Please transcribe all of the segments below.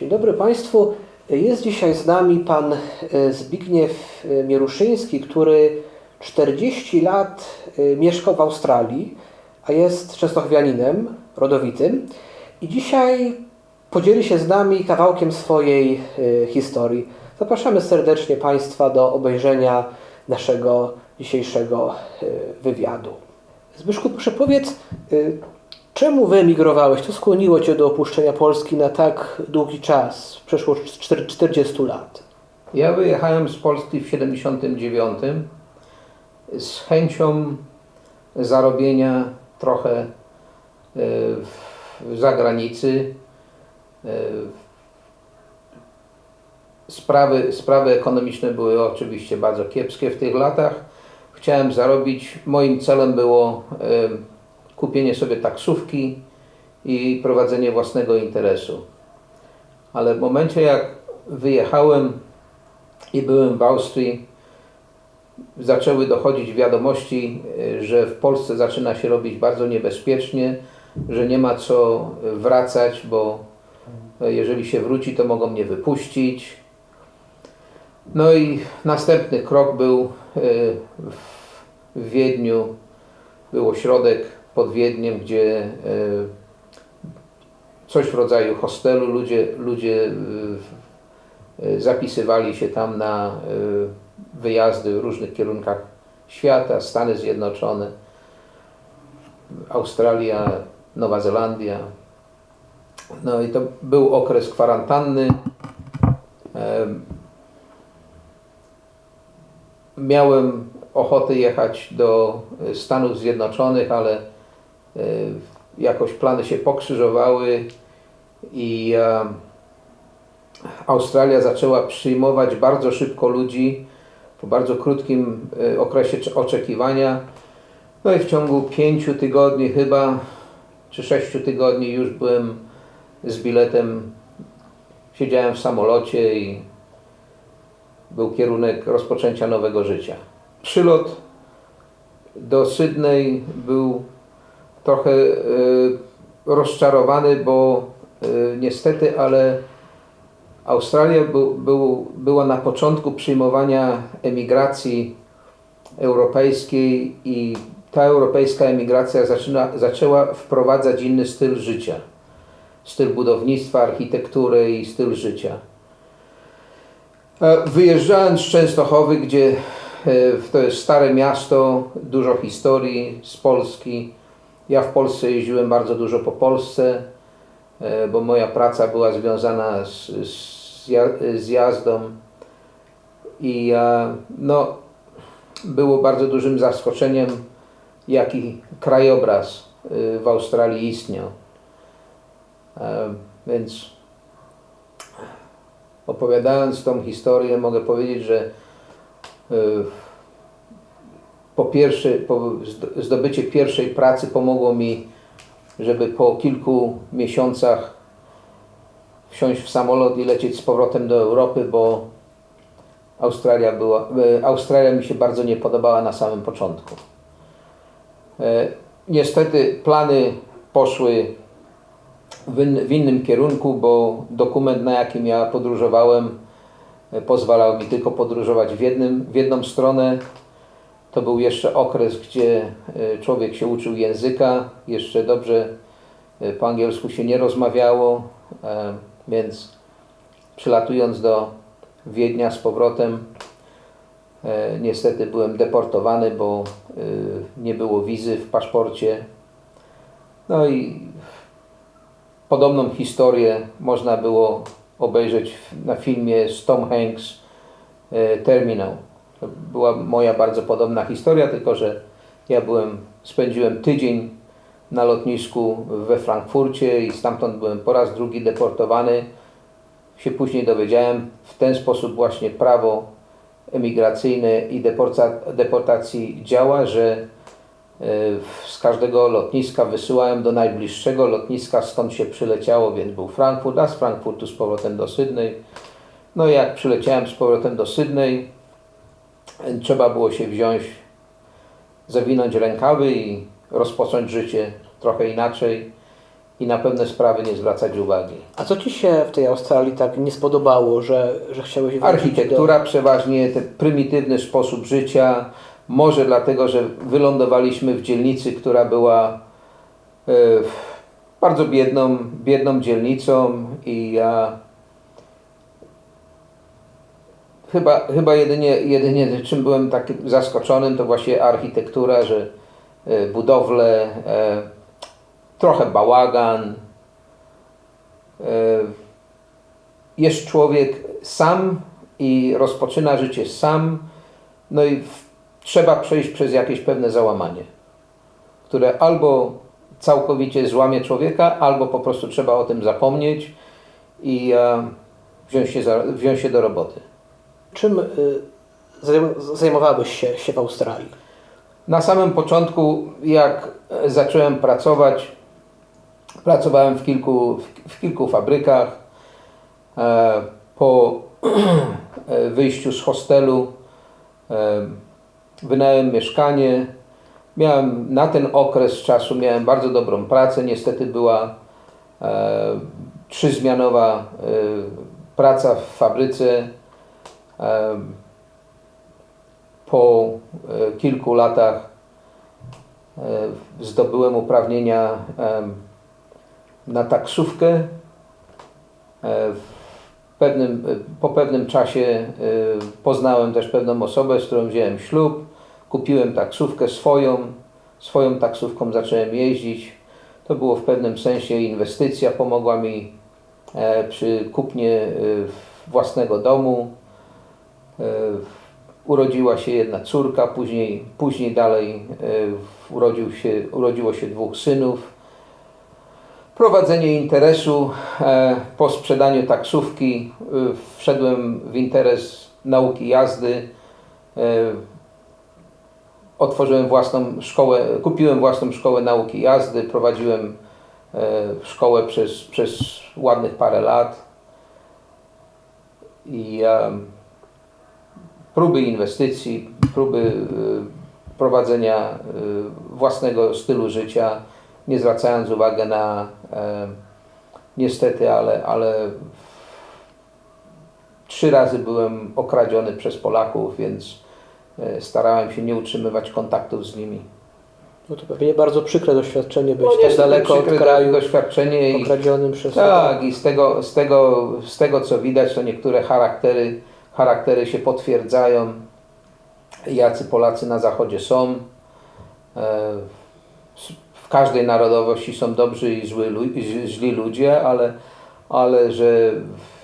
Dzień dobry Państwu. Jest dzisiaj z nami pan e, Zbigniew e, Mieruszyński, który 40 lat e, mieszkał w Australii, a jest częstochowianinem rodowitym. I dzisiaj podzieli się z nami kawałkiem swojej historii. Zapraszamy serdecznie Państwa do obejrzenia naszego dzisiejszego wywiadu. Zbyszku, proszę powiedz, czemu wyemigrowałeś? Co skłoniło Cię do opuszczenia Polski na tak długi czas? Przeszło czter- 40 lat. Ja wyjechałem z Polski w 79 z chęcią zarobienia trochę e, w zagranicy. E, Sprawy, sprawy ekonomiczne były oczywiście bardzo kiepskie w tych latach. Chciałem zarobić. Moim celem było e, kupienie sobie taksówki i prowadzenie własnego interesu. Ale w momencie jak wyjechałem i byłem w Austrii, zaczęły dochodzić wiadomości, y, że w Polsce zaczyna się robić bardzo niebezpiecznie, że nie ma co wracać, bo y, jeżeli się wróci, to mogą mnie wypuścić. No i następny krok był w- w Wiedniu, był ośrodek pod Wiedniem, gdzie y, coś w rodzaju hostelu, ludzie, ludzie y, y, zapisywali się tam na wyjazdy w różnych kierunkach świata, Stany Zjednoczone, Australia, Nowa Zelandia. No i to był okres kwarantanny. Em, Miałem ochotę jechać do Stanów Zjednoczonych, ale jakoś plany się pokrzyżowały i e, Australia zaczęła przyjmować bardzo szybko ludzi po bardzo krótkim e, okresie cze- oczekiwania. No i w ciągu pięciu tygodni chyba, czy sześciu tygodni już byłem z biletem. Siedziałem w samolocie i był kierunek rozpoczęcia nowego życia. Przylot do Sydney był trochę e, rozczarowany, bo e, niestety, ale Australia był, był, była na początku przyjmowania emigracji europejskiej i ta europejska emigracja zaczyna, zaczęła wprowadzać inny styl życia. Styl budownictwa, architektury i styl życia. E, Wyjeżdżając z Częstochowy, gdzie to jest stare miasto, dużo historii z Polski. Ja w Polsce jeździłem bardzo dużo po Polsce, e, bo moja praca była związana z, z, ja- z jazdą. I no, było bardzo dużym zaskoczeniem, jaki krajobraz e, w Australii istniał. E, Więc opowiadając tą historię, mogę powiedzieć, że po pierwsze, po zd- zdobycie pierwszej pracy pomogło mi, żeby po kilku miesiącach wsiąść w samolot i lecieć z powrotem do Europy, bo Australia, była, y, Australia mi się bardzo nie podobała na samym początku. E, Niestety plany poszły w innym kierunku, bo dokument, na jakim ja podróżowałem, e, pozwalał mi tylko podróżować w, jednym, w jedną stronę. To był jeszcze okres, gdzie e, człowiek się uczył języka, jeszcze dobrze e, po angielsku się nie rozmawiało, e, więc przylatując do Wiednia z powrotem, niestety byłem deportowany, bo nie było wizy w paszporcie. No i Podobną historię można było obejrzeć na filmie z Tom Hanks Terminal. To była moja bardzo podobna historia, tylko że ja byłem, spędziłem tydzień na lotnisku we Frankfurcie i stamtąd byłem po raz drugi deportowany. Się później dowiedziałem, w ten sposób właśnie prawo emigracyjne i deporta- deportacji działa, że z każdego lotniska wysyłałem do najbliższego lotniska, skąd się przyleciało, więc był Frankfurt, a z Frankfurtu z powrotem do Sydney. No i jak przyleciałem z powrotem do Sydney, trzeba było się wziąć, zawinąć rękawy i rozpocząć życie trochę inaczej. i na pewne sprawy nie zwracać uwagi. A co Ci się w tej Australii tak nie spodobało, że, że chciałeś Architektura przeważnie, ten prymitywny sposób życia, może dlatego, że wylądowaliśmy w dzielnicy, która była e, bardzo biedną, biedną dzielnicą i ja chyba, chyba jedynie, jedynie czym byłem takim zaskoczonym to właśnie architektura, że e, budowle, e, trochę bałagan, e, jest człowiek sam i rozpoczyna życie sam, no i trzeba przejść przez jakieś pewne załamanie, które albo całkowicie złamie człowieka, albo po prostu trzeba o tym zapomnieć i wziąć, się za, wziąć się do roboty. Czym y, zajm- zajmowałeś się, się w Australii? Na samym początku, jak e, zacząłem pracować, pracowałem w kilku, w, kilku fabrykach. E, po e, wyjściu z hostelu wynająłem mieszkanie. Miałem na ten okres czasu miałem bardzo dobrą pracę. Niestety była trzyzmianowa praca w fabryce. Po e, kilku latach e, zdobyłem uprawnienia na taksówkę. E, pewnym, po pewnym czasie poznałem też pewną osobę, z którą wziąłem ślub. Kupiłem taksówkę swoją. Swoją taksówką zacząłem jeździć. To było w pewnym sensie inwestycja. Pomogła mi przy kupnie własnego domu. E, urodziła się jedna córka, później, później dalej e, urodził się, urodziło się dwóch synów. Prowadzenie interesu e, po sprzedaniu taksówki wszedłem w interes nauki jazdy. Otworzyłem własną szkołę, kupiłem własną szkołę nauki jazdy, prowadziłem szkołę przez, przez ładnych parę lat. I próby inwestycji, próby y, prowadzenia y, własnego stylu życia, nie zwracając uwagi na e, niestety, ale, ale trzy razy byłem okradziony przez Polaków, więc e, starałem się nie utrzymywać kontaktów z nimi. No to pewnie bardzo przykre doświadczenie być No, tak daleko od kraju, doświadczenie i okradzionym przez... tak, i z tego, z, tego, z tego co widać, to niektóre charaktery, charaktery się potwierdzają. Jacy Polacy na zachodzie są. E, W każdej narodowości są dobrzy i zły, źli ludzie, ale, ale że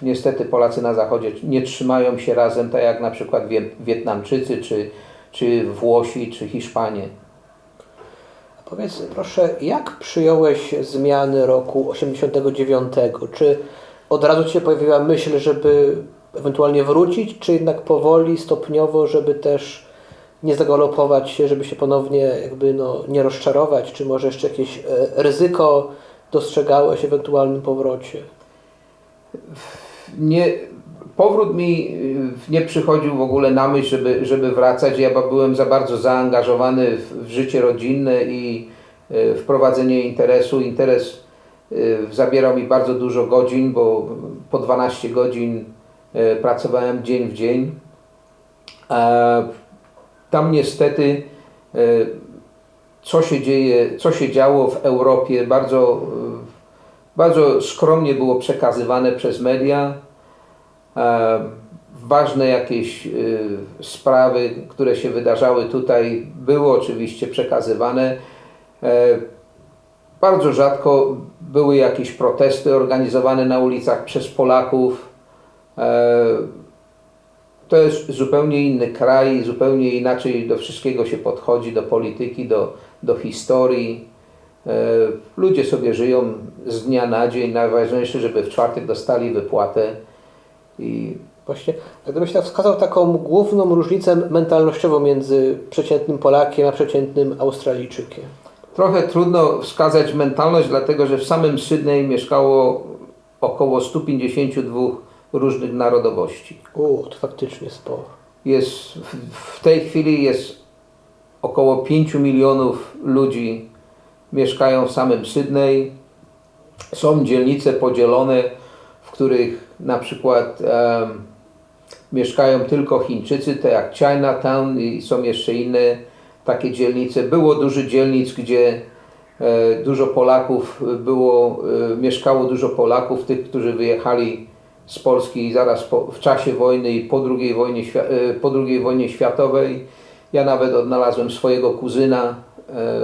niestety Polacy na zachodzie nie trzymają się razem, tak jak na przykład Wie- Wietnamczycy, czy, czy Włosi, czy Hiszpanie. Powiedz proszę, jak przyjąłeś zmiany roku 89? Czy od razu Ci się pojawiła myśl, żeby ewentualnie wrócić, czy jednak powoli, stopniowo, żeby też nie zagalopować się, żeby się ponownie jakby no, nie rozczarować, czy może jeszcze jakieś e, ryzyko dostrzegałeś w ewentualnym powrocie? nie, powrót mi y, nie przychodził w ogóle na myśl, żeby, żeby wracać. Ja byłem za bardzo zaangażowany w, w życie rodzinne i y, w prowadzenie interesu. Interes zabierał mi bardzo dużo godzin, bo po 12 godzin pracowałem dzień w dzień. A tam niestety y, co się dzieje, co się działo w Europie, bardzo, bardzo skromnie było przekazywane przez media. E, Ważne jakieś sprawy, które się wydarzały tutaj, były oczywiście przekazywane. E, Bardzo rzadko były jakieś protesty organizowane na ulicach przez Polaków. E, To jest zupełnie inny kraj, zupełnie inaczej do wszystkiego się podchodzi, do polityki, do, do historii. E, Ludzie sobie żyją z dnia na dzień. Najważniejsze, żeby w czwartek dostali wypłatę. I Właśnie, gdybyś tak wskazał taką główną różnicę mentalnościową między przeciętnym Polakiem a przeciętnym Australijczykiem. trochę trudno wskazać mentalność, dlatego że w samym Sydney mieszkało około 152 różnych narodowości. U, to faktycznie sporo. Jest, w, tej chwili jest około 5 milionów ludzi mieszkają w samym Sydney. Są dzielnice podzielone, w których na przykład mieszkają tylko Chińczycy, tak jak Chinatown i są jeszcze inne takie dzielnice. Było dużo dzielnic, gdzie e, dużo Polaków było, e, mieszkało dużo Polaków, tych, którzy wyjechali z Polski zaraz po, w czasie wojny i po II, wojnie, e, po II wojnie światowej. Ja nawet odnalazłem swojego kuzyna, e,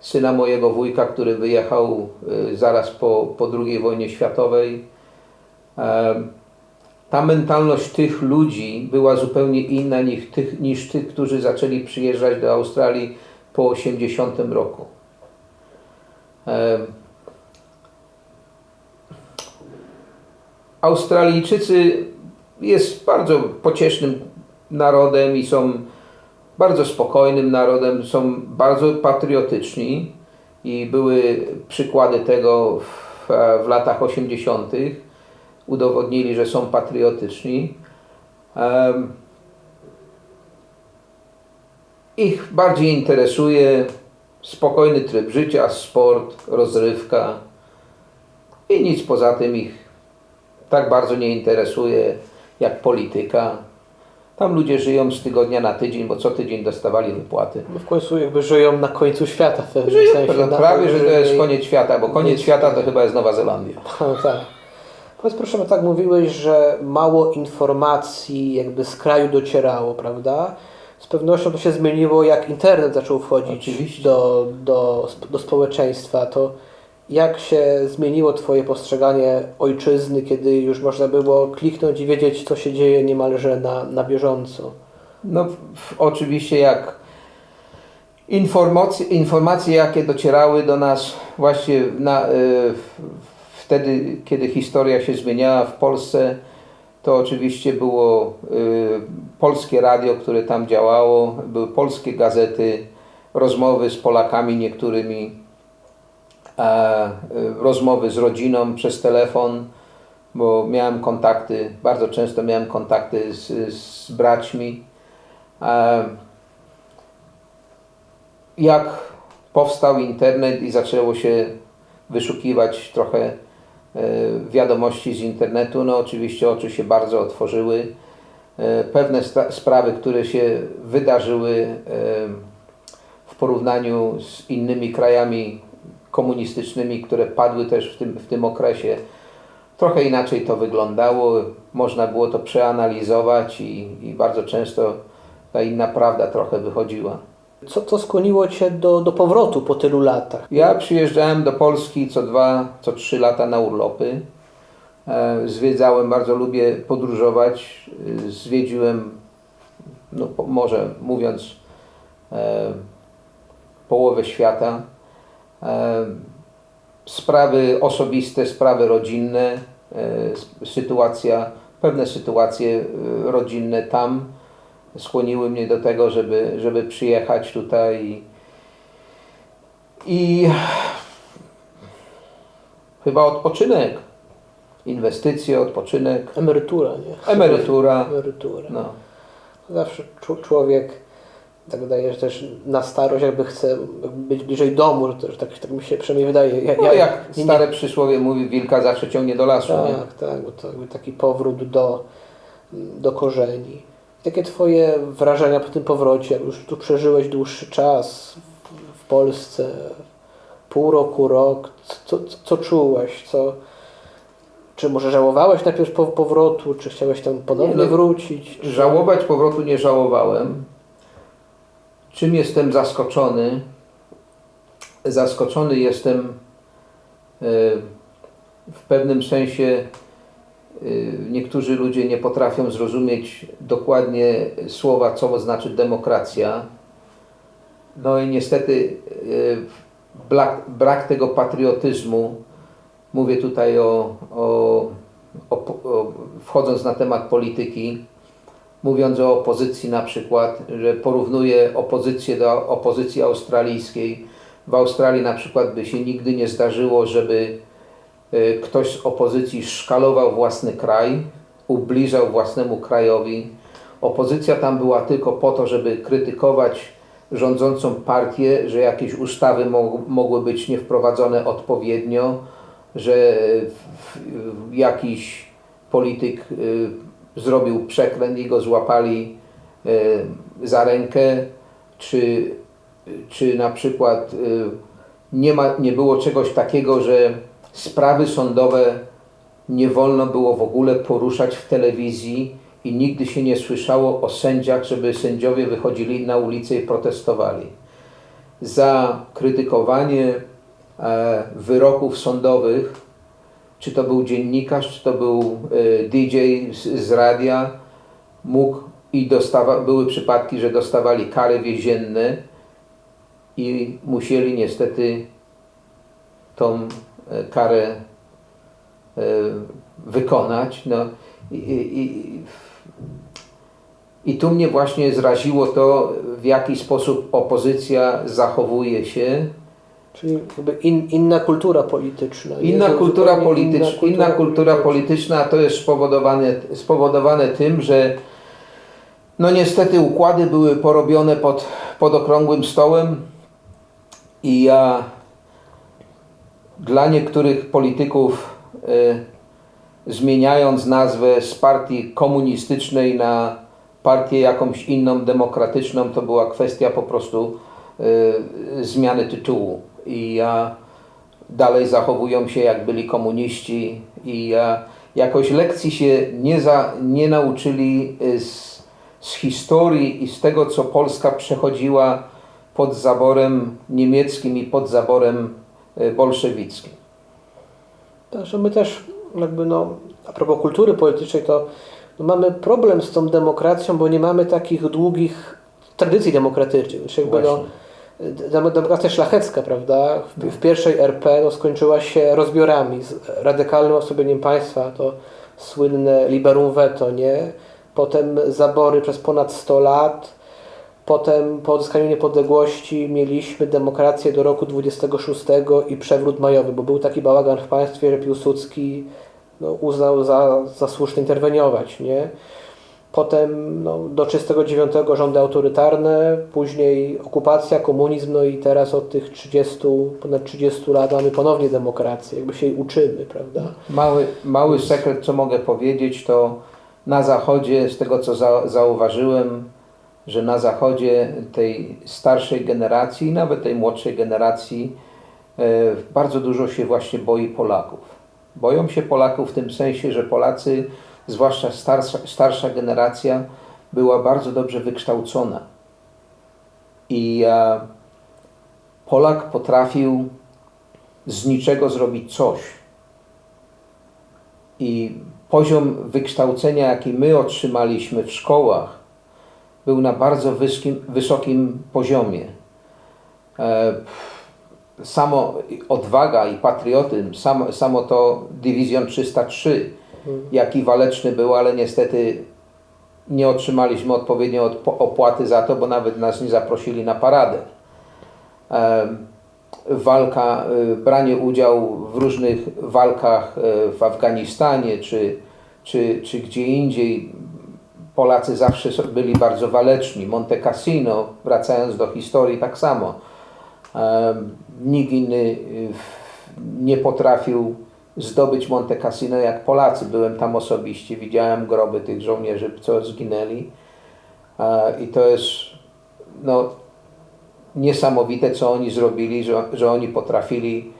syna mojego wujka, który wyjechał e, zaraz po, po II wojnie światowej. Ta mentalność tych ludzi była zupełnie inna niż tych, niż tych, którzy zaczęli przyjeżdżać do Australii po 80 roku. Australijczycy jest bardzo pociesznym narodem i są bardzo spokojnym narodem, są bardzo patriotyczni i były przykłady tego w, w latach 80. Udowodnili, że są patriotyczni. Em, ich bardziej interesuje spokojny tryb życia, sport, rozrywka i nic poza tym ich tak bardzo nie interesuje jak polityka. Tam ludzie żyją z tygodnia na tydzień, bo co tydzień dostawali wypłaty. No w końcu jakby żyją na końcu świata. W pewnym Żyją, sensie, na- prawie, że to jest koniec świata, bo koniec świata to chyba jest Nowa Zelandia. No, tak. Powiedz proszę, tak mówiłeś, że mało informacji jakby z kraju docierało, prawda? Z pewnością to się zmieniło, jak internet zaczął wchodzić Oczywiście. do, do, do społeczeństwa. To jak się zmieniło Twoje postrzeganie ojczyzny, kiedy już można było kliknąć i wiedzieć, co się dzieje niemalże na, na bieżąco? No oczywiście jak informacje, informacje jakie docierały do nas właśnie na, y, wtedy, kiedy historia się zmieniała w Polsce, to oczywiście było y, polskie radio, które tam działało, były polskie gazety, rozmowy z Polakami niektórymi, rozmowy z rodziną przez telefon, bo miałem kontakty, bardzo często miałem kontakty z, z braćmi. E, jak powstał internet i zaczęło się wyszukiwać trochę e, wiadomości z internetu, no oczywiście oczy się bardzo otworzyły. E, Pewne sprawy, które się wydarzyły e, w porównaniu z innymi krajami komunistycznymi, które padły też w tym, w tym okresie, trochę inaczej to wyglądało. Można było to przeanalizować i, i bardzo często ta inna prawda trochę wychodziła. Co, co skłoniło Cię do, do powrotu po tylu latach? Ja przyjeżdżałem do Polski co dwa, co trzy lata na urlopy. E, Zwiedzałem, bardzo lubię podróżować. E, Zwiedziłem, no może mówiąc, e, połowę świata. E, Sprawy osobiste, sprawy rodzinne, e, sytuacja, pewne sytuacje e, rodzinne tam skłoniły mnie do tego, żeby, żeby przyjechać tutaj i chyba odpoczynek, inwestycje, odpoczynek, Emerytura, nie? emerytura. Emerytura. No. Zawsze człowiek, tak wydaje, że też na starość jakby chce być bliżej domu, że też tak, tak mi się przynajmniej wydaje. Ja, No, ja- jak nie- stare przysłowie mówi, wilka zawsze ciągnie do lasu. nie? Tak, tak, bo to jakby taki powrót do, do korzeni. Jakie Twoje wrażenia po tym powrocie? Już tu przeżyłeś dłuższy czas w, Polsce, pół roku, rok. Co, co, co czułeś? Co, czy może żałowałeś najpierw po, powrotu, czy chciałeś tam ponownie Nie, no, wrócić? Czy... Żałować powrotu nie żałowałem. Czym jestem zaskoczony? Zaskoczony jestem e, w pewnym sensie. e, Niektórzy ludzie nie potrafią zrozumieć dokładnie słowa, co znaczy demokracja. No i niestety e, brak, brak tego patriotyzmu. Mówię tutaj o, o, o, o wchodząc na temat polityki mówiąc o opozycji na przykład, że porównuje opozycję do opozycji australijskiej. W Australii na przykład by się nigdy nie zdarzyło, żeby e, ktoś z opozycji szkalował własny kraj, ubliżał własnemu krajowi. Opozycja tam była tylko po to, żeby krytykować rządzącą partię, że jakieś ustawy mo- mogły być nie wprowadzone odpowiednio. że jakiś polityk y, zrobił przekręt i go złapali y, za rękę, czy, czy na przykład y, nie, ma, nie było czegoś takiego, że sprawy sądowe nie wolno było w ogóle poruszać w telewizji i nigdy się nie słyszało o sędziach, żeby sędziowie wychodzili na ulicę i protestowali. Za krytykowanie e, wyroków sądowych, czy to był dziennikarz, czy to był e, DJ z, z radia, mógł i dostawa, były przypadki, że dostawali kary więzienne i musieli niestety tą e, karę e, wykonać. No, i, i, i, I tu mnie właśnie zraziło to, w jaki sposób opozycja zachowuje się. Czyli in, inna kultura polityczna. Inna kultura, zupełnie polityczna, inna kultura polityczna to jest spowodowane, spowodowane tym, że no niestety układy były porobione pod, pod okrągłym stołem i ja dla niektórych polityków y, zmieniając nazwę z partii komunistycznej na partię jakąś inną, demokratyczną, to była kwestia po prostu y, zmiany tytułu. I ja dalej zachowują się jak byli komuniści i jakoś lekcji się nie, za, nie nauczyli e, z, z historii i z tego, co Polska przechodziła pod zaborem niemieckim i pod zaborem e, bolszewickim. Także my też jakby no, a propos kultury politycznej, to no, mamy problem z tą demokracją, bo nie mamy takich długich tradycji demokratycznych. Jakby no, demokracja szlachecka, prawda, w, w pierwszej RP no, skończyła się rozbiorami, z radykalnym osłabieniem państwa, to słynne liberum veto, nie? Potem zabory przez ponad 100 lat, Potem po odzyskaniu niepodległości mieliśmy demokrację do roku 26 i przewrót majowy, bo był taki bałagan w państwie, że Piłsudski no, uznał za, za słuszne interweniować. Nie? Potem no, do 39 rządy autorytarne, później okupacja, komunizm, no i teraz od tych 30, ponad 30 lat mamy ponownie demokrację, jakby się jej uczymy, prawda? Mały, mały sekret, co mogę powiedzieć, to na zachodzie, z tego co za, zauważyłem, że na zachodzie tej starszej generacji, nawet tej młodszej generacji, e, bardzo dużo się właśnie boi Polaków. Boją się Polaków w tym sensie, że Polacy, zwłaszcza starsza, starsza generacja, była bardzo dobrze wykształcona. I e, Polak potrafił z niczego zrobić coś. I poziom wykształcenia, jaki my otrzymaliśmy w szkołach, był na bardzo wyskim, wysokim poziomie. E, Samo odwaga i patriotyzm, samo, samo to Dywizjon 303, jaki waleczny był, ale niestety nie otrzymaliśmy odpowiedniej odpo- opłaty za to, bo nawet nas nie zaprosili na paradę. Walka, y, branie udziału w różnych walkach y, w Afganistanie czy, czy, czy gdzie indziej. Polacy zawsze byli bardzo waleczni. Monte Cassino, wracając do historii, tak samo. Nikt inny y, nie potrafił zdobyć Monte Cassino jak Polacy. Byłem tam osobiście, widziałem groby tych żołnierzy, co zginęli. E, I to jest no, niesamowite, co oni zrobili, że, że oni potrafili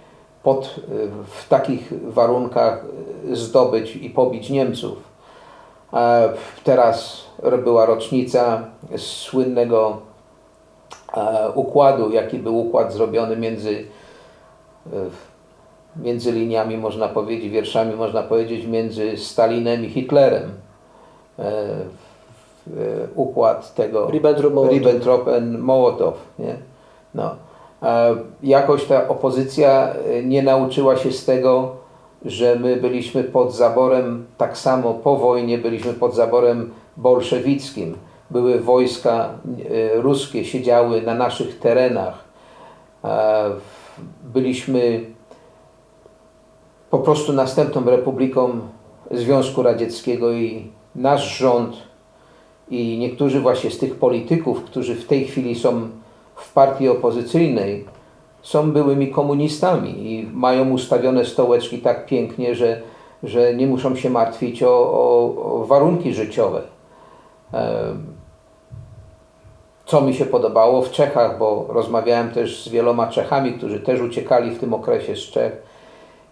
pod, y, w takich warunkach y, zdobyć i pobić Niemców. E, Teraz była rocznica słynnego e, układu, jaki był układ zrobiony między, między liniami, można powiedzieć, wierszami, można powiedzieć, między Stalinem i Hitlerem. E, Układ tego Ribbentrop-Mołotow. No. E, jakoś ta opozycja e, nie nauczyła się z tego, że my byliśmy pod zaborem, tak samo po wojnie byliśmy pod zaborem bolszewickim. Były wojska ruskie, siedziały na naszych terenach. Byliśmy po prostu następną republiką Związku Radzieckiego i nasz rząd i niektórzy właśnie z tych polityków, którzy w tej chwili są w partii opozycyjnej, są byłymi komunistami i mają ustawione stołeczki tak pięknie, że, że nie muszą się martwić o, o, o warunki życiowe. Co mi się podobało w Czechach, bo rozmawiałem też z wieloma Czechami, którzy też uciekali w tym okresie z Czech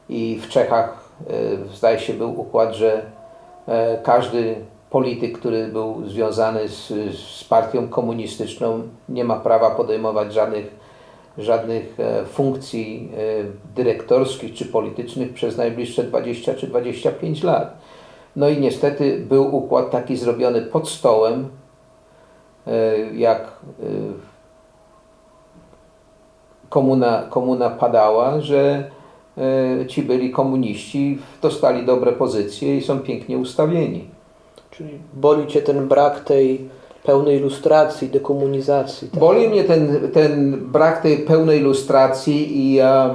i w Czechach e, zdaje się był układ, że e, każdy polityk, który był związany z, z partią komunistyczną nie ma prawa podejmować żadnych, żadnych e, funkcji e, dyrektorskich czy politycznych przez najbliższe 20 czy 25 lat. No i niestety był układ taki zrobiony pod stołem, jak komuna, komuna padała, że ci byli komuniści, dostali dobre pozycje i są pięknie ustawieni. Czyli boli Cię ten brak tej pełnej ilustracji, dekomunizacji. tak? Boli mnie ten, ten brak tej pełnej ilustracji i e,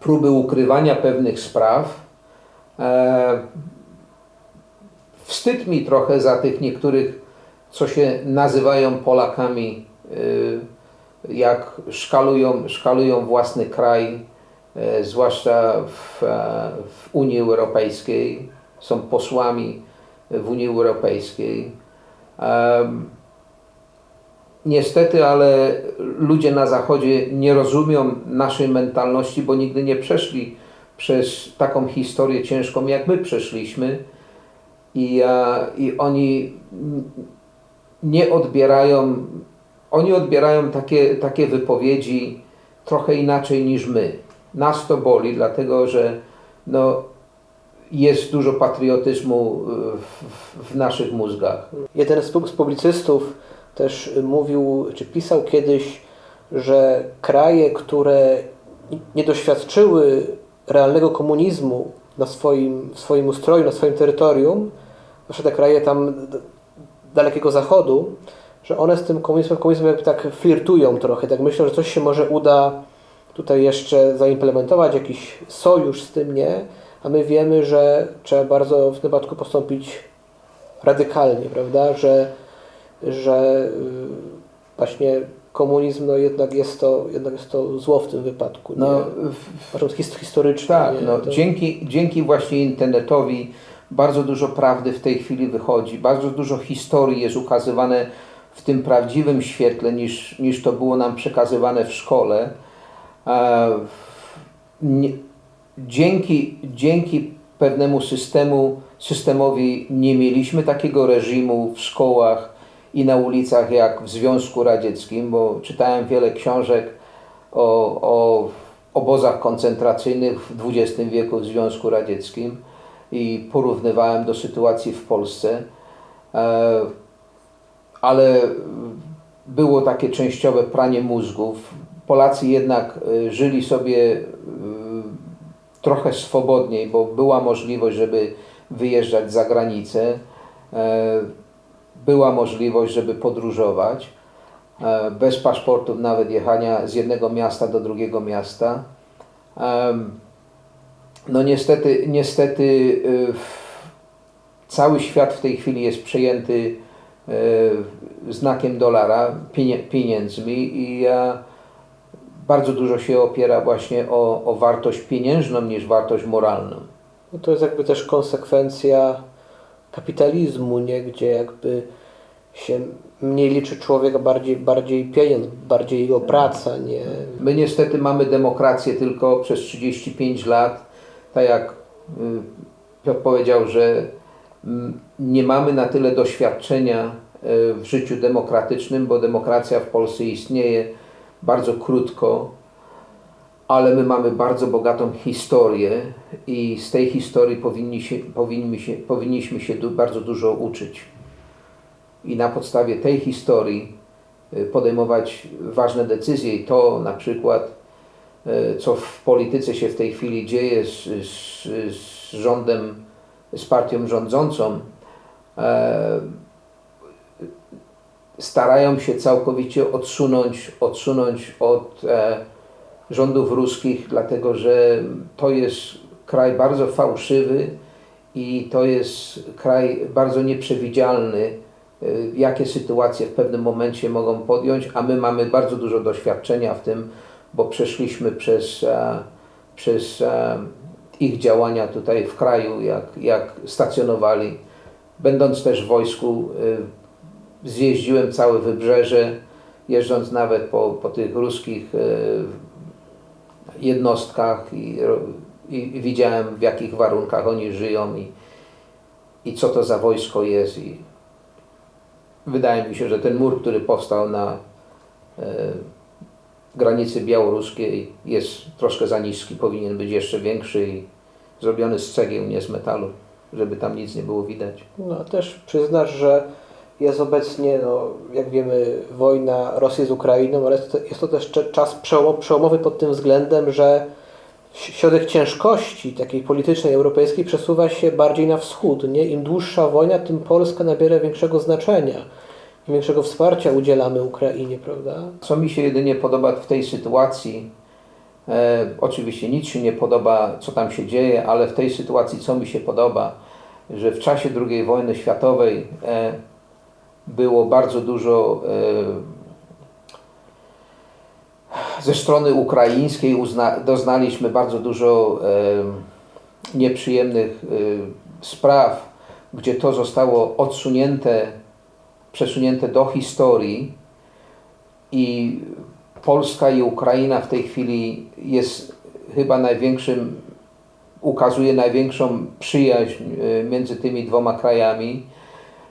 próby ukrywania pewnych spraw. E, wstyd mi trochę za tych niektórych, co się nazywają Polakami, e, jak szkalują, szkalują własny kraj, e, zwłaszcza w, e, w Unii Europejskiej, są posłami w Unii Europejskiej. Niestety, ale ludzie na Zachodzie nie rozumią naszej mentalności, bo nigdy nie przeszli przez taką historię ciężką, jak my przeszliśmy. I, e, i oni nie odbierają, oni odbierają takie, takie wypowiedzi trochę inaczej niż my. Nas to boli, dlatego że no, jest dużo patriotyzmu e, w, w, naszych mózgach. Jeden z pu- z publicystów też y, mówił, czy pisał kiedyś, że kraje, które nie doświadczyły realnego komunizmu na swoim, w swoim ustroju, na swoim terytorium, zwłaszcza te kraje tam dalekiego zachodu, że one z tym komunizmem, komunizmem jakby tak flirtują trochę, tak myślą, że coś się może uda tutaj jeszcze zaimplementować, jakiś sojusz z tym, nie? A my wiemy, że trzeba bardzo w tym wypadku postąpić radykalnie, prawda? Że, że y, właśnie komunizm no jednak jest to, jednak jest to zło w tym wypadku. No, nie? historycznie. Tak, nie? no, To- dzięki, dzięki właśnie internetowi bardzo dużo prawdy w tej chwili wychodzi, bardzo dużo historii jest ukazywane w tym prawdziwym świetle niż, niż to było nam przekazywane w szkole. E, nie, dzięki, dzięki pewnemu systemu, systemowi nie mieliśmy takiego reżimu w szkołach i na ulicach jak w Związku Radzieckim, bo czytałem wiele książek o, o obozach koncentracyjnych w XX wieku w Związku Radzieckim i porównywałem do sytuacji w Polsce. E, ale było takie częściowe pranie mózgów. Polacy jednak e, żyli sobie e, trochę swobodniej, bo była możliwość, żeby wyjeżdżać za granicę. E, Była możliwość, żeby podróżować e, bez paszportów, nawet jechania z jednego miasta do drugiego miasta. No niestety, niestety y, cały świat w tej chwili jest przejęty y, znakiem dolara, pieniędzmi i e, bardzo dużo się opiera właśnie o, o wartość pieniężną niż wartość moralną. No to jest jakby też konsekwencja kapitalizmu, nie? gdzie jakby się mniej liczy człowiek, a bardziej, bardziej pieniądz, bardziej jego praca, nie? My niestety mamy demokrację tylko przez 35 lat, tak jak y, Piotr powiedział, że mm, nie mamy na tyle doświadczenia y, w życiu demokratycznym, bo demokracja w Polsce istnieje bardzo krótko, ale my mamy bardzo bogatą historię i z tej historii powinni się, powinni się, powinniśmy się du, bardzo dużo uczyć. I na podstawie tej historii y, podejmować ważne decyzje i to na przykład, y, co w polityce się w tej chwili dzieje z, z, z rządem, z partią rządzącą, e, starają się całkowicie odsunąć, odsunąć od e, rządów ruskich, dlatego że to jest kraj bardzo fałszywy i to jest kraj bardzo nieprzewidzialny, y, jakie sytuacje w pewnym momencie mogą podjąć, a my mamy bardzo dużo doświadczenia w tym, bo przeszliśmy przez, e, przez e, ich działania tutaj w kraju, jak, jak stacjonowali. Będąc też w wojsku, e, zjeździłem całe wybrzeże, jeżdżąc nawet po, po tych ruskich e, jednostkach i, i widziałem w jakich warunkach oni żyją i, i co to za wojsko jest. I wydaje mi się, że ten mur, który powstał na e, granicy białoruskiej jest troszkę za niski, powinien być jeszcze większy i zrobiony z cegieł, nie z metalu, żeby tam nic nie było widać. No, też przyznasz, że jest obecnie, no, jak wiemy, wojna Rosji z Ukrainą, ale jest to, też czas przełomo- przełomowy pod tym względem, że środek ciężkości takiej politycznej europejskiej przesuwa się bardziej na wschód. Nie? Im dłuższa wojna, tym Polska nabiera większego znaczenia. Im większego wsparcia udzielamy Ukrainie, prawda? Co mi się jedynie podoba w tej sytuacji, e, oczywiście nic się nie podoba, co tam się dzieje, ale w tej sytuacji co mi się podoba, że w czasie II wojny światowej e, było bardzo dużo e, ze strony ukraińskiej uzna, doznaliśmy bardzo dużo e, nieprzyjemnych e, spraw, gdzie to zostało odsunięte, przesunięte do historii i Polska i Ukraina w tej chwili jest chyba największym, ukazuje największą przyjaźń e, między tymi dwoma krajami.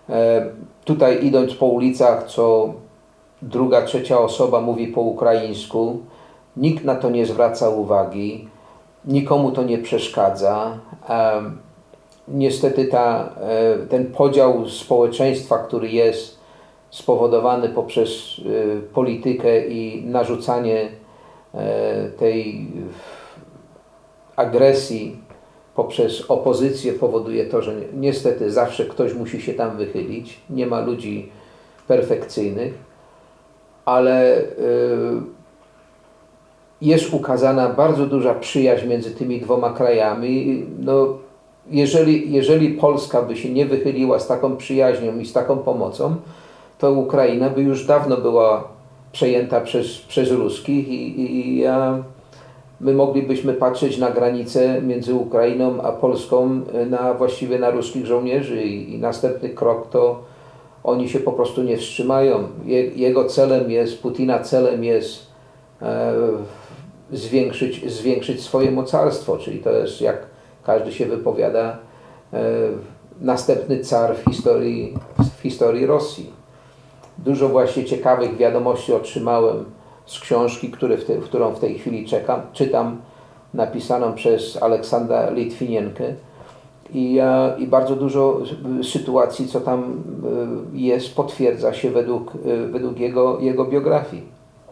E, Tutaj idąc po ulicach, co druga, trzecia osoba mówi po ukraińsku, nikt na to nie zwraca uwagi, nikomu to nie przeszkadza. Em, Niestety ta, e, ten podział społeczeństwa, który jest spowodowany poprzez e, politykę i narzucanie e, tej agresji poprzez opozycję powoduje to, że ni- niestety zawsze ktoś musi się tam wychylić. Nie ma ludzi perfekcyjnych, ale e, jest ukazana bardzo duża przyjaźń między tymi dwoma krajami. No, jeżeli, jeżeli Polska by się nie wychyliła z taką przyjaźnią i z taką pomocą, to Ukraina by już dawno była przejęta przez, przez Ruskich i, i, i a my moglibyśmy patrzeć na granicę między Ukrainą a Polską e, na właściwie na ruskich żołnierzy i, i następny krok to oni się po prostu nie wstrzymają. Je, jego celem jest, Putina celem jest e, zwiększyć, zwiększyć swoje mocarstwo, czyli to jest jak każdy się wypowiada e, następny car w historii, w historii Rosji. Dużo właśnie ciekawych wiadomości otrzymałem z książki, które w te, którą w tej chwili czekam, czytam, napisaną przez Aleksandra Litwinienkę. I, e, I bardzo dużo sytuacji, co tam y, jest, potwierdza się według, y, według jego, jego biografii.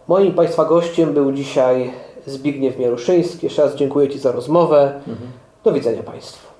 Moim Państwa gościem był dzisiaj Zbigniew Mieruszyński. Jeszcze raz dziękuję Ci za rozmowę. Do widzenia Państwu.